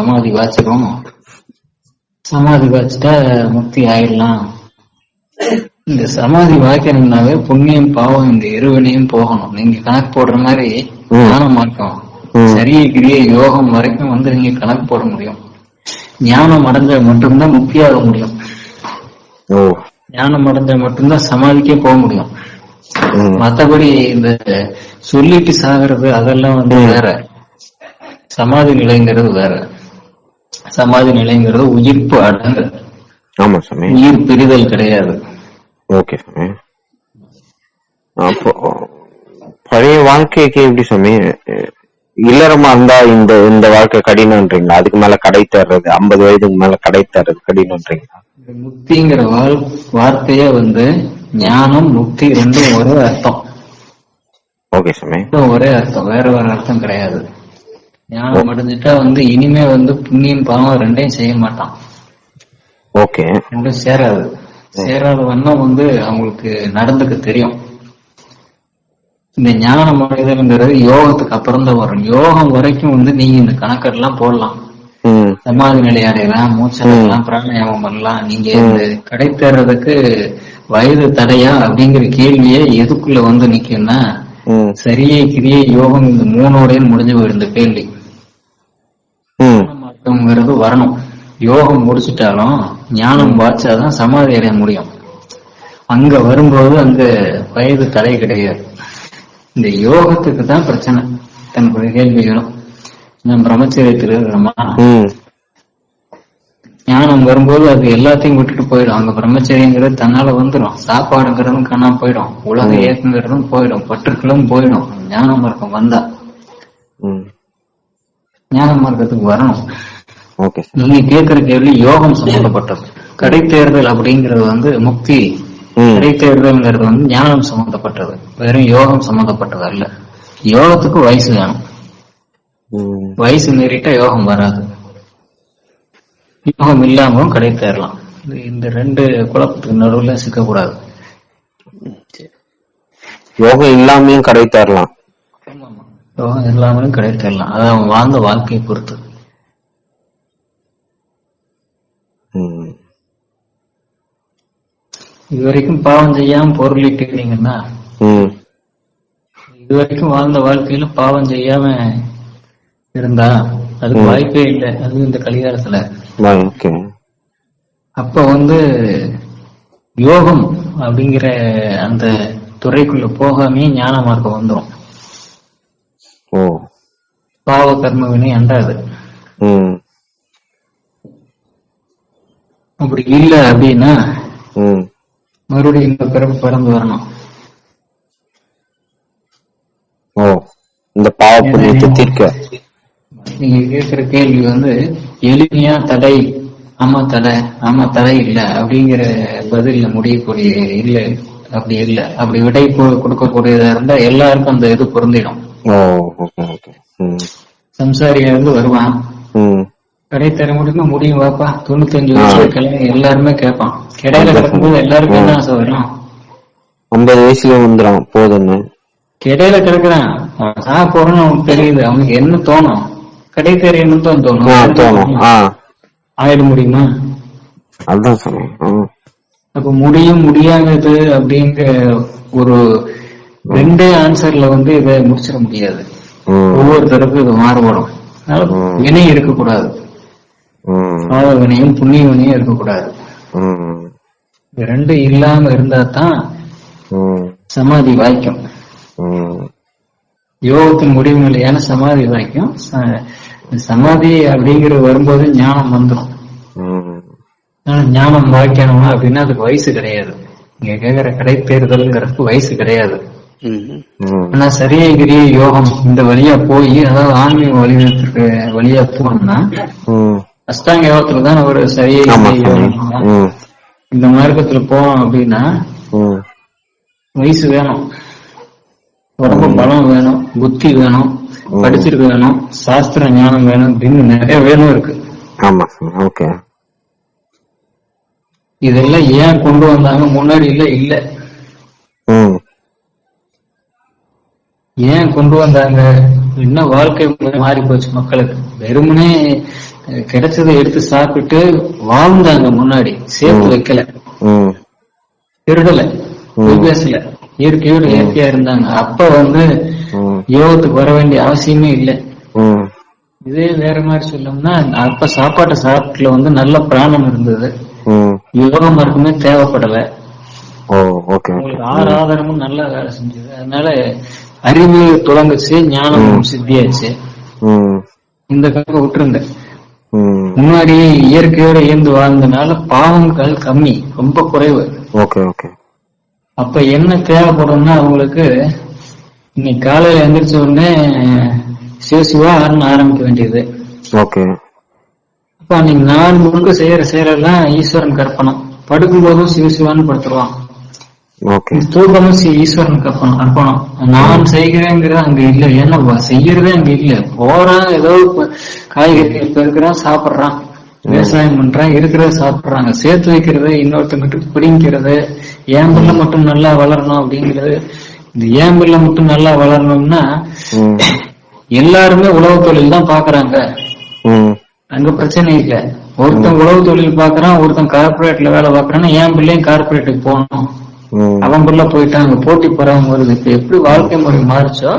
சமாதி வாச்சிடும் சமாதி வாச்சிட்டா முக்தி ஆயிடலாம். இந்த சமாதி வாய்க்கணும்னாவே புண்ணியம் பாவம் இந்த இருவினையும் போகணும். நீங்க கணக்கு போடுற மாதிரி ம். ஞான மார்க்கம். சரிய கிரிய யோகம் வரைக்கும் வந்து நீங்க கணக்கு போட முடியும். ஞானம் அடைஞ்சா மட்டும்தான் முக்தியாக முடியும். ஞானம் அடைஞ்சா மட்டும்தான் சமாதிக்கே போக முடியும். மத்தபடி இந்த சொல்லிட்டு சாகிறது அதெல்லாம் வந்து வேற. சமாதி நிலைங்கிறது வேற. சமாதி நிலைங்கிறது உயிர்ப்பு அடங்கு. ஆமா சாமி. உயிர் பிரிதல் கிடையாது. ஓகே சாமி. அப்போ பழைய வாழ்க்கைக்கு எப்படி சாமி? இல்லறமா இருந்தா இந்த இந்த வாழ்க்கை கடினம்ன்றீங்களா? அதுக்கு மேல கடை தர்றது ஐம்பது வயதுக்கு மேல கடை தர்றது கடினம்ன்றீங்களா? முக்திங்கிற வாழ் வார்த்தையே வந்து ஞானம் முக்தி ரெண்டும் ஒரே அர்த்தம். ஓகே சாமி. ஒரே அர்த்தம். வேற வேற அர்த்தம் கிடையாது. ஞானம் அடைஞ்சிட்டா வந்து இனிமே வந்து புண்ணியம் பாவம் ரெண்டையும் செய்ய மாட்டான். ஓகே. ரெண்டும் சேராது. சேராத வண்ணம் வந்து அவங்களுக்கு நடந்துக்க தெரியும். இந்த ஞானம் அடைதல்ங்கிறது யோகத்துக்கு அப்புறம் தான் வரும். யோகம் வரைக்கும் வந்து நீங்க இந்த கணக்கெல்லாம் போடலாம். சமாதி நிலை அடையலாம் மூச்சலாம் பிராணாயாமம் பண்ணலாம். நீங்க இந்த கடை தேர்றதுக்கு வயது தடையா அப்படிங்கிற கேள்வியே எதுக்குள்ள வந்து நிக்கும்னா ம். சரியை கிரியை யோகம் இந்த மூணோடையும் முடிஞ்சு போயிடும் இந்த கேள்வி. மாற்றம்ங்கிறது வரணும். யோகம் முடிச்சிட்டாலும் ஞானம் வாச்சாதான் சமாதி அடைய முடியும். அங்க வரும்போது அங்க வயது தடை கிடையாது. இந்த யோகத்துக்கு தான் பிரச்சனை. தனக்கு கேள்வி வேணும் நம்ம பிரம்மச்சரியத்தில் இருக்கிறோமா ஞானம் வரும்போது அது எல்லாத்தையும் விட்டுட்டு போயிடும். அங்க பிரம்மச்சரியங்கிறது தன்னால வந்துடும் சாப்பாடுங்கிறதும் காணாம போயிடும். உலக இயக்கங்கிறதும் போயிடும். பற்றுக்களும் போயிடும். ஞான மார்க்கம் வந்தா. ஞான மார்க்கத்துக்கு வரணும். நீங்க கேட்கிற கேள்வி யோகம் சம்பந்தப்பட்டது. கடை தேர்தல் அப்படிங்கிறது வந்து முக்தி. கடை தேர்தல்ங்கிறது வந்து ஞானம் சம்பந்தப்பட்டது. வெறும் யோகம் சம்பந்தப்பட்டது அல்ல. யோகத்துக்கு வயசு வேணும். வயசு மீறிட்டா யோகம் வராது. யோகம் இல்லாமலும் கடை தேரலாம் இந்த- இந்த ரெண்டு குழப்பத்துக்கு நடுவுல சிக்கக்கூடாது. யோகம் இல்லாமையும் கடை தரலாம் யோகம் இல்லாமலும் கடை தேரலாம் அது அவன் வாழ்ந்த வாழ்க்கையை பொறுத்து. ம். இது வரைக்கும் பாவம் செய்யாம பொருளிட்டீங்கன்னா ம். இது வரைக்கும் வாழ்ந்த வாழ்க்கையில பாவம் செய்யாம இருந்தா அதுக்கு வாய்ப்பே இல்லை. அது இந்த கலிகாலத்துல அப்ப வந்து யோகம் அப்படிங்கிற அந்த துறைக்குள்ள போகாமே ஞான மார்க்கம் வந்துரும். ஓ. பாவ கர்ம வினை ம். அப்படி இல்ல அப்படின்னா ம். மறுபடியும் இந்த பிறப்பு பிறந்து வரணும். ஓ இந்த பாவ புண்ணியத்தை தீர்க்க. நீங்க கேட்கிற கேள்வி வந்து எளிமையா தடை ஆமா தடை ஆமா தடை இல்ல அப்படிங்கிற பதில்ல முடியக்கூடிய இல்ல அப்படி இல்ல. அப்படி விடை கொடுக்கக்கூடியதா இருந்தா எல்லாருக்கும் அந்த இது பொருந்திடும். ஓ ஓகே ஓகே. ம். சம்சாரியா இருந்து வருவான். கடை தர முடியுமா முடியும் வாப்பா தொண்ணூத்தஞ்சு வயசுல கிளம்பி எல்லாருமே கேட்பான். கிடையில கிடக்கும்போது எல்லாருக்கும் என்ன ஆசை வரும் ஐம்பது வயசுல வந்துடும் போதுன்னு கிடையில கிடக்குறான். சாக போறோம்னு அவனுக்கு தெரியுது. அவனுக்கு என்ன தோணும்? கடை தெரியணும் தான் தோணும். தோணும். ஆயிட முடியுமா? அதுதான் சொன்னேன். அப்ப முடியும் முடியாதது அப்படிங்கிற ஒரு ரெண்டே ஆன்சர்ல வந்து இதை முடிச்சிட முடியாது. ம். ஒவ்வொருத்தருக்கும் இது மாறுபடும். அதனால வினை இருக்கக்கூடாது பாவ வினையும் புண்ணிய வினையும் இருக்கக்கூடாது இது ரெண்டும் இல்லாம இருந்தா தான் சமாதி வாய்க்கும். யோகத்தின் முடிவு நிலையான சமாதி வாய்க்கும். சமாதி அப்படிங்கிறது வரும்போது ஞானம் வந்துடும் ஆனா ஞானம் வாய்க்கணுமா அப்படின்னா அதுக்கு வயசு கிடையாது. இங்க கேக்குற கடை தேர்தல்ங்கிறதுக்கு வயசு கிடையாது. ஆனா சரியை கிரிய யோகம் இந்த வழியா போய் அதாவது ஆன்மீக வழிவகுக்கு வழியா போனோம்னா அஷ்டாங்க யோகத்துல தான் ஒரு சரியை ஆமா. கிரிய சாமி யோகம் ம். இந்த மார்க்கத்துல போனோம் அப்படின்னா வயசு வேணும். உடம்பு பலம் வேணும் புத்தி வேணும் படிச்சிருக்க வேணும் சாஸ்திர ஞானம் வேணும் அப்படின்னு நிறைய வேணும் இருக்கு. ஆமா ஓகே. இதெல்லாம் ஏன் கொண்டு வந்தாங்க? முன்னாடி இல்ல இல்ல. ஏன் கொண்டு வந்தாங்க? இன்னும் வாழ்க்கை முறை போச்சு மக்களுக்கு? வெறுமனே கிடைச்சதை எடுத்து சாப்பிட்டு வாழ்ந்தாங்க முன்னாடி. சேர்த்து வைக்கல. திருடல. பேசல. இயற்கையோடு இயற்கையா இருந்தாங்க. அப்ப வந்து யோகத்துக்கு வர வேண்டிய அவசியமே இல்லை. இதே வேற மாதிரி சொல்லணும்னா அப்ப சாப்பாட்டு சாப்பிட்டுல வந்து நல்ல பிராணம் இருந்தது. ம். யோக மார்க்கமே தேவைப்படல. உங்களுக்கு ஆறு ஆதாரமும் நல்லா வேலை செஞ்சது. அதனால அறிவு தொடங்குச்சு ஞானம் சித்தியாச்சு. இந்த கணக்கு விட்டுருங்க. முன்னாடி இயற்கையோட இயந்து வாழ்ந்தனால பாவங்கள் கம்மி ரொம்ப குறைவு. Okay okay. அப்ப என்ன தேவைப்படும்னா அவங்களுக்கு இன்னைக்கு காலையில எந்திரிச்ச உடனே சிவசிவா ஆரம்ப ஆரம்பிக்க வேண்டியது. ஓகே. அப்ப அன்னைக்கு நாள் முழுக்க செய்யற செயலெல்லாம் ஈஸ்வரன் கற்பனம் படுக்கும் போதும் சிவசிவான்னு படுத்துருவான். சி- ஈஸ்வரனுக்கு அர்ப்பணம் அர்ப்பணம். நான் செய்கிறேங்கிறது அங்க இல்ல ஏன்னா செய்யறதே அங்க இல்ல. போறான் ஏதோ காய்கறி இப்ப இருக்கிறான் சாப்பிடுறான். விவசாயம் பண்றான் இருக்கிறத சாப்பிடுறாங்க. சேர்த்து வைக்கிறது இன்னொருத்தங்கிட்ட பிடிங்கிறது என் பிள்ளை மட்டும் நல்லா வளரணும் அப்படிங்கிறது. இந்த ஏன் பிள்ளை மட்டும் நல்லா வளரணும்னா எல்லாருமே உழவு தொழில் தான் பாக்குறாங்க. அங்க பிரச்சனை இல்ல. ஒருத்தன் உழவு தொழில் பாக்குறான் ஒருத்தன் கார்பரேட்ல வேலை பாக்குறான்னா என் பிள்ளையும் கார்பரேட்டுக்கு போகணும். அவன் புள்ள போயிட்டான் அங்க போட்டி பரவும் வருது இப்ப எப்படி வாழ்க்கை முறை மாறுச்சோ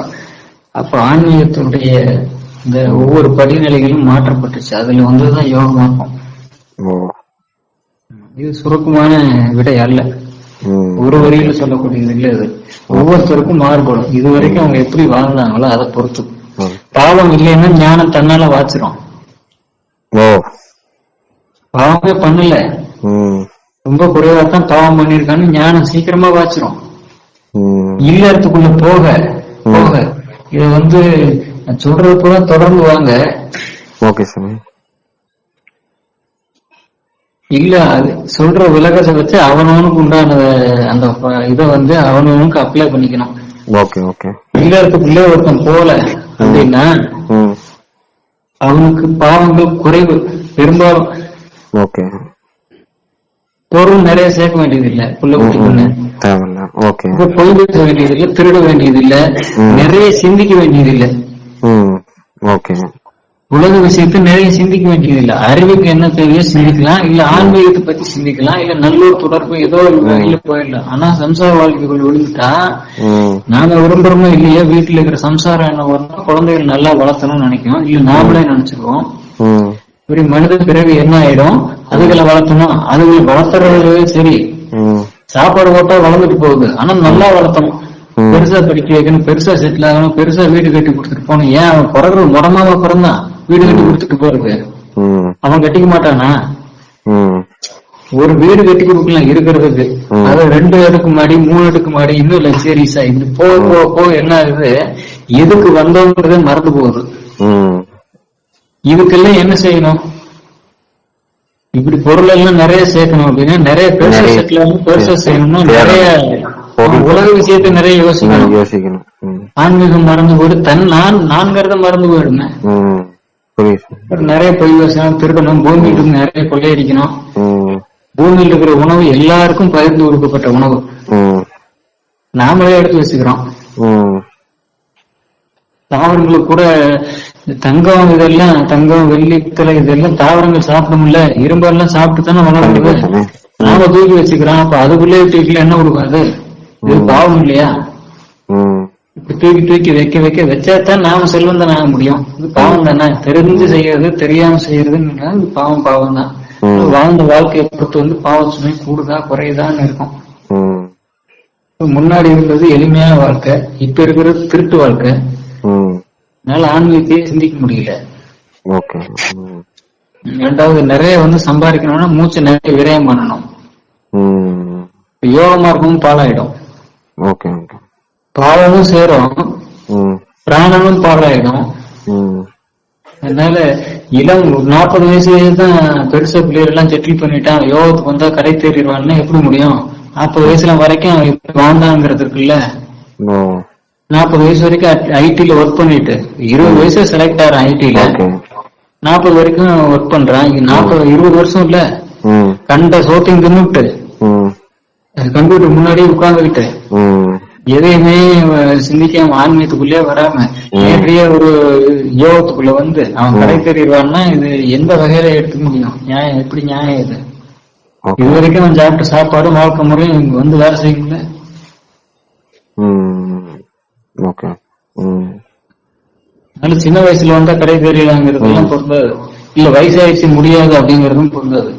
அப்ப ஆன்மீகத்தினுடைய இந்த ஒவ்வொரு படிநிலைகளும் மாற்றப்பட்டுச்சு. அதுல வந்ததுதான் யோகமாக்கும் ஓ. இது சுருக்கமான விடை அல்ல. ஒரு வரியில சொல்லக்கூடியது இல்ல இது ஒவ்வொருத்தருக்கும் மாறுபடும். இது வரைக்கும் அவங்க எப்படி வாழ்ந்தாங்களோ அதை பொறுத்து. பாவம் இல்லைன்னா ஞானம் தன்னால வாச்சிரும். பாவமே பண்ணல. ரொம்ப குறைவா தான் பாவம் பண்ணிருக்கான்னு ஞானம் சீக்கிரமா வாச்சிரும். ம். இல்லறதுக்குள்ள போக போக. இது வந்து நான் சொல்றது பூரா தொடர்ந்து வாங்க. ஓகே சாமி. இல்ல அது சொல்ற விலகத்தை வச்சு அவனவனுக்கு உண்டான அந்த இதை வந்து அவனவனுக்கு அப்ளை பண்ணிக்கணும். Okay okay. இல்லறதுக்குள்ளே ஒருத்தன் போல அப்படின்னா அவனுக்கு பாவங்கள் குறைவு. பெரும்பாலும் ஓகே. பொருள் நிறைய சேர்க்க வேண்டியது இல்ல புள்ள ஓகே. இப்ப பொய் பேச வேண்டியது இல்ல திருட வேண்டியது இல்ல. நிறைய சிந்திக்க வேண்டியது இல்ல உலக விஷயத்தை நிறைய சிந்திக்க வேண்டியது இல்ல அறிவுக்கு என்ன தேவையோ சிந்திக்கலாம் இல்ல ஆன்மீகத்தை பத்தி சிந்திக்கலாம் இல்ல நல்லூர் தொடர்பு ஏதோ ஒரு வழியில போயிடலாம். ஆனா சம்சார வாழ்க்கைக்குள் விழுந்துட்டா நாம விரும்புறோமோ இல்லையோ வீட்டுல இருக்கிற சம்சாரம் என்ன வரணும் குழந்தைகள் நல்லா வளர்த்தணும்னு நினைக்கும் இல்ல நாமளே நினைச்சிருக்கோம் ம். இப்படி மனித பிறவி என்ன ஆயிடும்? அதுகளை வளர்த்தணும் அதுகளை வளர்த்துறது சரி. சாப்பாடு போட்டா வளர்ந்துட்டு போகுது. ஆனா நல்லா வளர்த்தணும். பெருசா படிக்க வைக்கணும் பெருசா செட்டில் ஆகணும் பெருசா வீடு கட்டி கொடுத்துட்டு போகணும். ஏன் அவன் பிறகு முடமாவா பிறந்தான் வீடு கட்டி கொடுத்துட்டு போறது அவன் கட்டிக்க மாட்டானா? ஒரு வீடு கட்டி கொடுக்கலாம் இருக்கிறதுக்கு. அது ரெண்டு அடுக்கு மாடி மூணு அடுக்கு மாடி இன்னும் லக்ஸரிஸா இப்படி போக போக போக என்ன ஆகுது? எதுக்கு வந்தோங்கிறதே மறந்து போகுது. இதுக்கெல்லாம் என்ன செய்யணும்? இப்படி பொருள் எல்லாம் நிறைய சேர்க்கணும் அப்படின்னா நிறைய பெருசா நிறைய. செட்டில் செய்யணும்னா. நிறைய. உலக விஷயத்தை நிறைய யோசிக்கணும். யோசிக்கணும். ஆன்மீகம் மறந்து போயிடு. தன் நான் நான்கிறத மறந்து போயிடுங்க ம் புரியுது. அப்புறம் நிறைய பொய் பேசணும் திருடணும். பூமியில இருந்து நிறைய கொள்ளையடிக்கணும் பூமியில் இருக்கிற உணவு எல்லாருக்கும் பகிர்ந்து கொடுக்கப்பட்ட உணவு. நாமளே எடுத்து வச்சுக்கிறோம். தாவரங்களுக்கு கூட இந்த தங்கம் இதெல்லாம் தங்கம் வெள்ளி பித்தளை இதெல்லாம் தாவரங்கள் சாப்பிடும்ல இரும்பெல்லாம் சாப்பிட்டு தானே வளருது கண்டிப்பா சாமி. நாம தூக்கி வச்சுக்கிறோம். அப்ப அதுக்குள்ளே தூக்கில என்ன கொடுக்காது இது பாவம் இல்லையா? தூக்கி தூக்கி வைக்க வைக்க வச்சாதான் நாம செல்வந்தன் ஆக முடியும். இது பாவம் தானே. தெரிஞ்சு செய்யறது தெரியாம செய்யறதுன்னு இது பாவம் பாவம் தான். வாழ்ந்த வாழ்க்கையை பொறுத்து வந்து பாவ சுமை கூடுதா குறையுதான்னு இருக்கும். முன்னாடி இருந்தது எளிமையான வாழ்க்கை இப்ப இருக்கிறது திருட்டு வாழ்க்கை. அதனால ஆன்மீகத்தையே சிந்திக்க முடியல. ரெண்டாவது நிறைய வந்து சம்பாதிக்கணும்னா மூச்சை நிறைய விரயம் பண்ணணும். ம். இப்ப யோக மார்க்கமும் பாழாயிடும். Okay okay. பாவமும் சேரும். ம். பிராணனும் பாழாயிடும். ம். அதனால இளம் நாற்பது வயசுலயே தான் பெருசா பிள்ளைகள் எல்லாம் செட்டில் பண்ணிட்டான். யோகத்துக்கு வந்தா கடை தேறிடுவான்னு எப்படி முடியும்? நாற்பது வயசுல வரைக்கும் வாழ்ந்தாங்கிறது இருக்குல்ல நாற்பது வயசு வரைக்கும் ஐடில ஒர்க் பண்ணிட்டு இருபது வயசுல செலக்ட் ஆறான் ஐடில நாற்பது வரைக்கும் ஒர்க் பண்றான். இங்க நாற்பது இருபது வருஷம் இல்ல. கண்ட சோத்தையும் தின்னுட்டு. கம்ப்யூட்டர் முன்னாடி உட்கார்ந்துகிட்டு. எதையுமே சிந்திக்காம ஆன்மீகத்துக்குள்ளே வராம நேரடியா ஒரு யோகத்துக்குள்ள வந்து அவன் கடை தெரிவான்னா இது எந்த வகையில எடுத்துக்க முடியும்? நியாயம் எப்படி நியாயம் இது? இது வரைக்கும் சாப்பிட்ட சாப்பாடு வாழ்க்கை முறையும் இங்க வந்து வேலை செய்யல அதனால சின்ன வயசுல வந்தா கடை தெரியலாங்கிறதெல்லாம் பொருந்தாது. இல்ல வயசாயிடுச்சு முடியாது அப்படிங்கறதும் பொருந்தாது.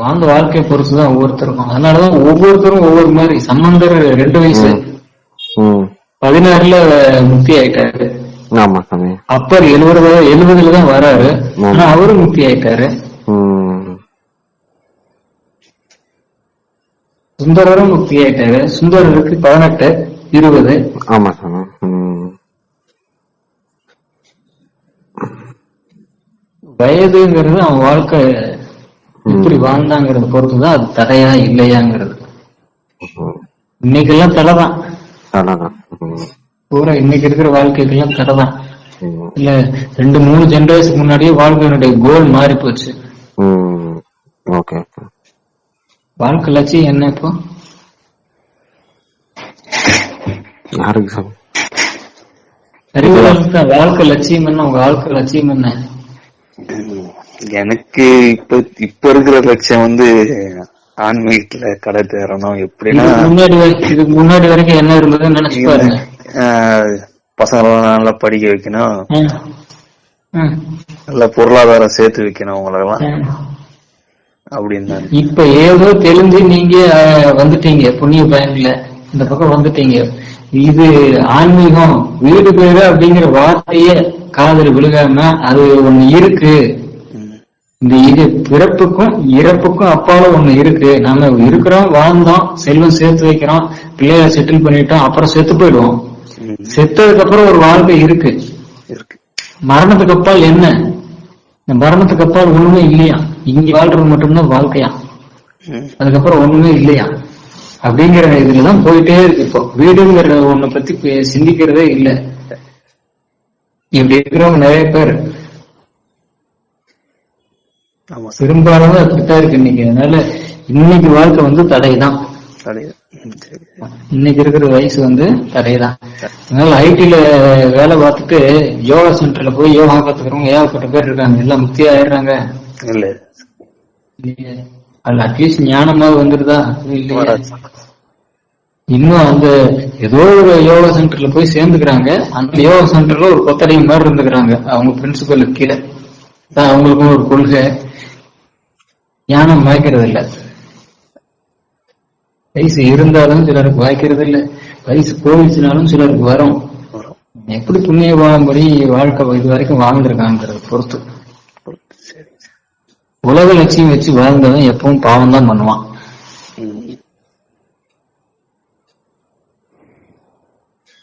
வாழ்ந்த வாழ்க்கையை பொறுத்துதான் ஒவ்வொருத்தருக்கும் அதனாலதான் ஒவ்வொருத்தரும் ஒவ்வொரு மாதிரி சம்பந்தர் ரெண்டு வயசு. பதினாறுல முக்தி ஆயிட்டாரு. அப்பர் எழுபது எழுபதுல தான் வராரு ஆனா அவரும் முக்தி ஆயிட்டாரு. சுந்தரரும் முக்தி ஆயிட்டாரு. சுந்தரருக்கு பதினெட்டு இருபது. ஆமா சாமி. வயதுங்கிறது அவன் வாழ்க்கை எப்படி வாழ்ந்தாங்கிறத பொறுத்துதான் அது தடையா இல்லையாங்கிறது. ம். இன்னைக்கெல்லாம் தடைதான். பூரா இன்னைக்கு இருக்கிற வாழ்க்கைக்கெல்லாம் தடைதான். இல்ல ரெண்டு மூணு ஜெனரேஷன் முன்னாடியே வாழ்க்கையினுடைய கோல் மாறி போச்சு. வாழ்க்கை லட்சியம் என்ன இப்போ? வாழ்க்கை லட்சியம் என்ன? உங்க வாழ்க்கை லட்சியம் என்ன? எனக்கு இப்ப இப்ப இருக்கிற லட்சியம் வந்து ஆன்மீகத்துல கடை தேரணும் எப்படின்னா முன்னாடி இதுக்கு முன்னாடி வரைக்கும் என்ன இருந்ததுன்னு நினைச்சு பாருங்க. பசங்களை நல்லா படிக்க வைக்கணும். நல்ல பொருளாதாரம் சேர்த்து வைக்கணும் உங்களெல்லாம் ம். அப்படின்னு. இப்ப ஏதோ தெரிஞ்சு நீங்க வந்துட்டீங்க. புண்ணிய பயன்ல. இந்த பக்கம் வந்துட்டீங்க. இது ஆன்மீகம் வீடு பேரு அப்படிங்கிற வார்த்தையே காதல் விழுகாம அது ஒண்ணு இருக்கு. இந்த இது பிறப்புக்கும் இறப்புக்கும் அப்பால ஒண்ணு இருக்கு. நாம இருக்கிறோம் வாழ்ந்தோம் செல்வம் சேர்த்து வைக்கிறோம் பிள்ளைகளை செட்டில் பண்ணிட்டோம் அப்புறம் செத்து போயிடுவோம். செத்ததுக்கு அப்புறம் ஒரு வாழ்க்கை இருக்கு. மரணத்துக்கு அப்பால் என்ன? இந்த மரணத்துக்கு அப்பால் ஒண்ணுமே இல்லையா? இங்க வாழ்றது மட்டும்தான் வாழ்க்கையா. அதுக்கப்புறம் ஒண்ணுமே இல்லையா? அப்படிங்கிற இதுலதான் போயிட்டே இருக்கு இப்போ. வீடுங்கிற ஒண்ண பத்தி சிந்திக்கிறதே இல்ல. இப்படி இருக்கிறவங்க நிறைய பேர். பெரும்பாலும் அப்படித்தான் இருக்கு இன்னைக்கு. அதனால இன்னைக்கு வாழ்க்கை வந்து தடைதான். இன்னைக்கு இருக்கிற வயசு வந்து தடைதான். அதனால ஐடில வேலை பார்த்துட்டு யோகா சென்டர்ல போய் யோகா கத்துக்கிறவங்க ஏகப்பட்ட பேர் இருக்காங்க. எல்லாம் முக்தி ஆயிடுறாங்க. இல்ல. இல்லையே. அதுல அட்லீஸ்ட் ஞானமாவது வந்துருதா? இல்லையா. இன்னும் அந்த ஏதோ ஒரு யோகா சென்டர்ல போய் சேர்ந்துக்கிறாங்க. அந்த யோகா சென்டர்ல ஒரு கொத்தடை மாதிரி இருந்துக்கிறாங்க. அவங்க பிரின்சிபலுக்கு கீழே. அவங்களுக்கும் ஒரு கொள்கை. ஞானம் வாய்க்கிறது இல்ல வயசு இருந்தாலும் சிலருக்கு வாய்க்கிறது இல்ல வயசு போயிடுச்சுனாலும் சிலருக்கு வரும். எப்படி புண்ணிய வாழும்படி வாழ்க்கை இது வரைக்கும் வாழ்ந்திருக்காங்கிறத பொறுத்து. உலக லட்சியம் வச்சு வாழ்ந்தவன் எப்பவும் பாவம் தான் பண்ணுவான்.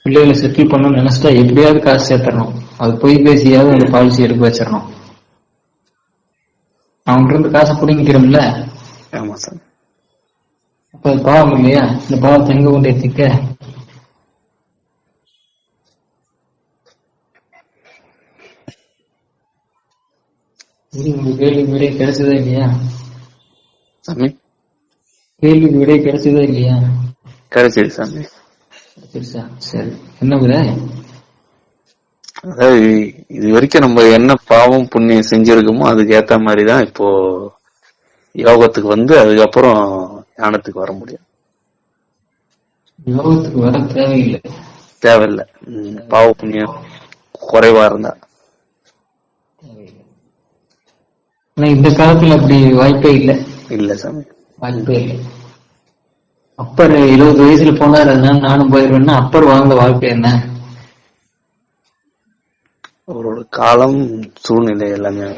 பிள்ளைகளை செட்டில் பண்ணணும்னு நினைச்சிட்டா எப்படியாவது காசு சேர்த்தரணும் அது பொய் பேசியாவது அந்த பாலிசி எடுக்க வச்சிடணும். அவன்கிட்ட இருந்து காசை பிடிங்கிக்கிறோம்ல ஆமா சார். அப்ப அது பாவம் இல்லையா? இந்த பாவத்தை எங்க கொண்டு எத்திக்க உங்க கேள்விக்கு விடை கிடைச்சதா இல்லையா? சாமி. கேள்விக்கு விடை கிடைச்சதா இல்லையா? கிடைச்சிது சாமி. சரி. என்ன அதாவது இது வரைக்கும் நம்ம என்ன பாவம் புண்ணியம் செஞ்சிருக்கோமோ அதுக்கு ஏத்த மாதிரி தான் இப்போ யோகத்துக்கு வந்து அதுக்கப்புறம் ஞானத்துக்கு வர முடியும். யோகத்துக்கு வர தேவையில்லை. தேவையில்லை. பாவ புண்ணியம் குறைவா இருந்தா. ஆனா இந்த காலத்துல அப்படி வாய்ப்பே இல்லை. இல்ல சாமி. வாய்ப்பே இல்லை. அப்பர் இருபது வயசுல போனாரு அதனால நானும் போயிருவேன்னா அப்பர் வாழ்ந்த வாழ்க்கை என்ன? அவரோட காலம் சூழ்நிலை எல்லாமே.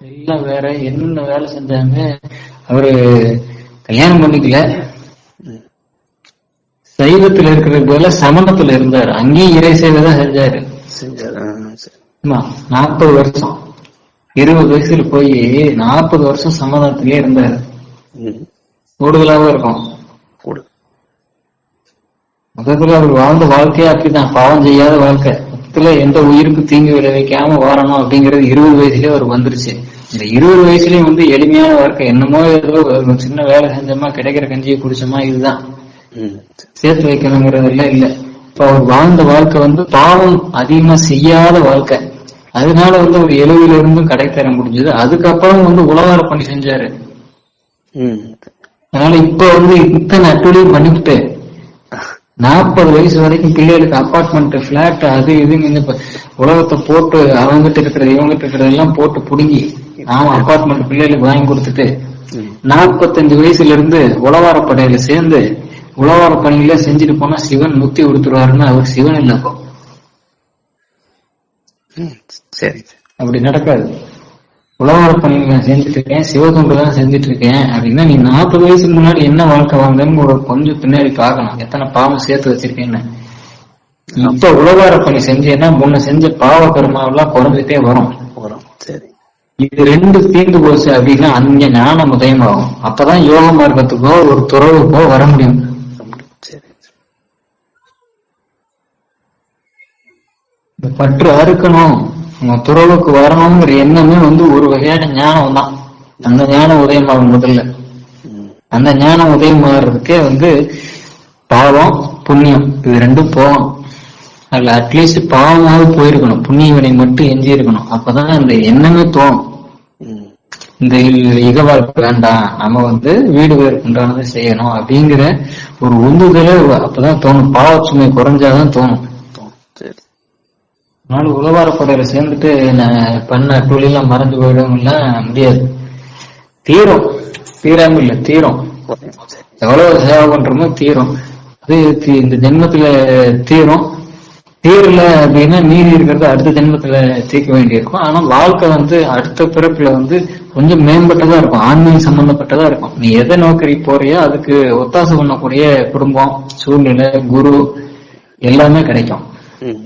எல்லாம் வேற என்னென்ன வேலை செஞ்சாங்க? அவரு கல்யாணம் பண்ணிக்கல. சைவத்துல இருக்கிறது போல சமணத்துல இருந்தாரு. அங்கேயும் இறை சேவை தான் செஞ்சாரு. நாற்பது வருஷம். இருபது வயசுல போய் நாற்பது வருஷம் சமாதானத்திலே இருந்தாரு. கூடுதலாவும் இருக்கும். மொத்தத்துல அவர் வாழ்ந்த வாழ்க்கையே அப்படிதான் பாவம் செய்யாத வாழ்க்கை. மொத்தத்துல எந்த உயிருக்கு தீங்கு விளைவிக்காம வாழணும் அப்படிங்கறது இருபது வயசுலயே அவர் வந்துருச்சு. இந்த இருபது வயசுலயும் வந்து எளிமையான வாழ்க்கை. என்னமோ ஏதோ சின்ன வேலை செஞ்சோமா கிடைக்கிற கஞ்சியை குடிச்சோமா இதுதான். சேர்த்து வைக்கணுங்கிறதெல்லாம் இல்ல. இப்ப அவர் வாழ்ந்த வாழ்க்கை வந்து பாவம் அதிகமா செய்யாத வாழ்க்கை. அதனால வந்து ஒரு எழுவில இருந்தும் கடை தர முடிஞ்சது. அதுக்கப்புறம் வந்து உழவார பண்ணி செஞ்சாரு. அதனால இப்ப வந்து இத்தனை அட்டுழியும் பண்ணிவிட்டு நாற்பது வயசு வரைக்கும் பிள்ளைகளுக்கு அபார்ட்மெண்ட் பிளாட் அது இதுன்னு இந்த உலகத்தை போட்டு அவங்ககிட்ட இருக்கிறது இவங்ககிட்ட இருக்கிறது எல்லாம் போட்டு புடுங்கி நாம அபார்ட்மெண்ட் பிள்ளைகளுக்கு வாங்கி கொடுத்துட்டு நாற்பத்தஞ்சு வயசுல இருந்து உழவார படையில சேர்ந்து உழவார பணியில செஞ்சுட்டு போனா சிவன் முக்தி கொடுத்துருவாருன்னு அவர் சிவன் இல்ல அப்போ. ம் சரி. அப்படி நடக்காது. உழவார பணியில நான் செஞ்சுட்டு இருக்கேன் சிவதொண்டு தான் செஞ்சுட்டு இருக்கேன் அப்படின்னா நீ நாற்பது வயசுக்கு முன்னாடி என்ன வாழ்க்கை வாழ்ந்தேன்னு ஒரு கொஞ்சம் பின்னாடி பார்க்கணும். எத்தனை பாவம் சேர்த்து வச்சிருக்கேன்னு. இப்ப உழவார பணி செஞ்சேன்னா முன்ன செஞ்ச பாவ கர்மாவெல்லாம் குறைஞ்சிட்டே வரும். சரி. இது ரெண்டு தீர்ந்து போச்சு அப்படின்னா அங்க ஞானம் உதயமாகும். அப்பதான் யோக மார்க்கத்துக்கோ ஒரு துறவுக்கோ வர முடியும். பற்று அறுக்கணும். நம்ம துறவுக்கு வரணுங்கிற எண்ணமே வந்து ஒரு வகையான ஞானம் தான் அந்த ஞானம் உதயமாகும் முதல்ல. அந்த ஞானம் உதயமாகறதுக்கே வந்து பாவம் புண்ணியம் இது ரெண்டும் போகணும். அதுல அட்லீஸ்ட் பாவமாவது போயிருக்கணும். புண்ணிய வினை மட்டும் எஞ்சி இருக்கணும் அப்பதான் அந்த எண்ணமே தோணும். இந்த இக வாழ்க்கை வேண்டாம் நம்ம வந்து வீடு வேறு உண்டானதை செய்யணும் அப்படிங்கிற ஒரு உந்துதலே அப்பதான் தோணும். பாவச்சுமை குறைஞ்சாதான் தோணும். நானும் உழவார உழவாரப்படையில சேர்ந்துட்டு நான் பண்ண தொழிலாம் மறந்து போயிடும்லாம் முடியாது. தீரும். தீராம இல்ல தீரும். எவ்வளவு சேவை பண்றோமோ தீரும். அது இந்த ஜென்மத்துல தீரும். தீரல அப்படின்னா மீறி இருக்கிறது அடுத்த ஜென்மத்துல தீர்க்க வேண்டியிருக்கும். ஆனா வாழ்க்கை வந்து அடுத்த பிறப்புல வந்து கொஞ்சம் மேம்பட்டதா இருக்கும். ஆன்மீக சம்பந்தப்பட்டதா இருக்கும். நீ எதை நோக்கி போறியோ அதுக்கு ஒத்தாசை பண்ணக்கூடிய குடும்பம் சூழ்நிலை குரு எல்லாமே கிடைக்கும்.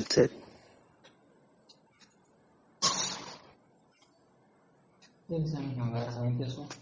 சரி. சரி